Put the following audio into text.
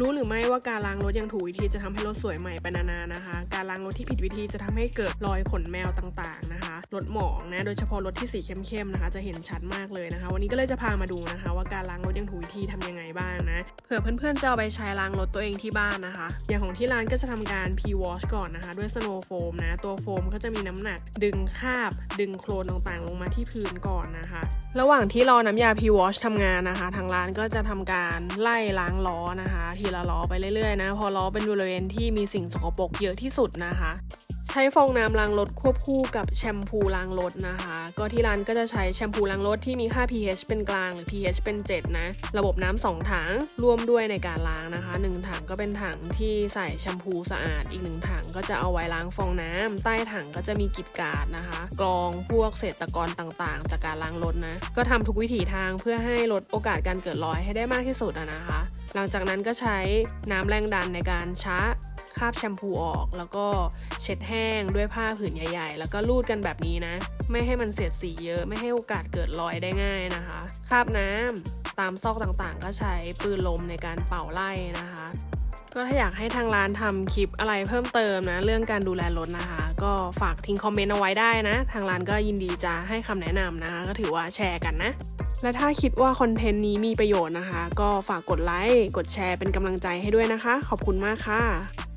รู้หรือไม่ว่าการล้างรถยังถูกวิธีจะทำให้รถสวยใหม่ไปนานๆนะคะ การล้างรถที่ผิดวิธีจะทำให้เกิดรอยขนแมวต่างๆนะคะ รถหมองนะโดยเฉพาะรถที่สีเข้มๆนะคะ จะเห็นชัดมากเลยนะคะ วันนี้ก็เลยจะพามาดูนะคะ ว่าการล้างรถย่างถูกวิธีทำยังไงบ้างนะเผื่อเพื่อนๆจะเอาไปใช้ล้างรถตัวเองที่บ้านนะคะ อย่างของที่ร้านก็จะทำการ P-wash ก่อนนะคะ ด้วย snow foam นะตัวโฟมก็จะมีน้ำหนัก ดึงคาบ ดึงโคลนต่างๆ ลงมาที่พื้นก่อนนะคะ ระหว่างที่รอน้ำยา P-wash ทำงานนะคะ ทางร้านก็จะทำการไล่ล้างล้อนะคะ ทีละล้อไปเรื่อยๆนะพอล้อเป็นบริเวณที่มีสิ่งสกปรกเยอะที่สุดนะคะ ใช้ฟองน้ำล้างรถควบคู่กับแชมพูล้างรถนะคะ ก็ที่ร้านก็จะใช้แชมพูล้างรถที่มีค่า pH เป็นกลางหรือ pH เป็น 7 นะ ระบบน้ำสองถังร่วมด้วยในการล้างนะคะหนึ่งถังก็เป็นถังที่ใส่แชมพูสะอาด อีกหนึ่งถังก็จะเอาไว้ล้างฟองน้ำใต้ถังก็จะมีกิจการนะคะ กรองพวกเศษตะกอนต่างๆ จากการล้างรถนะ ก็ทำทุกวิถีทางเพื่อให้ลดโอกาสการเกิดรอยให้ได้มากที่สุดนะคะ หลังจากนั้นก็ใช้น้ำแรงดันในการชะ คราบแชมพูออก แล้วก็เช็ดแห้งด้วยผ้าผืนใหญ่ ๆ แล้วก็ลูดกันแบบนี้นะ ไม่ให้มันเสียดสีเยอะ ไม่ให้โอกาสเกิดรอยได้ง่ายนะคะ คราบน้ำตามซอกต่างๆ ก็ใช้ปืนลมในการเป่าไล่นะคะ ก็ถ้าอยากให้ทางร้านทำคลิปอะไรเพิ่มเติมนะ เรื่องการดูแลรถนะคะ ก็ฝากทิ้งคอมเมนต์เอาไว้ได้นะ ทางร้านก็ยินดีจะให้คำแนะนำนะคะ ก็ถือว่าแชร์กันนะและถ้าคิดว่าคอนเทนต์นี้มีประโยชน์นะคะ ก็ฝากกดไลค์ กดแชร์เป็นกำลังใจให้ด้วยนะคะ ขอบคุณมากค่ะ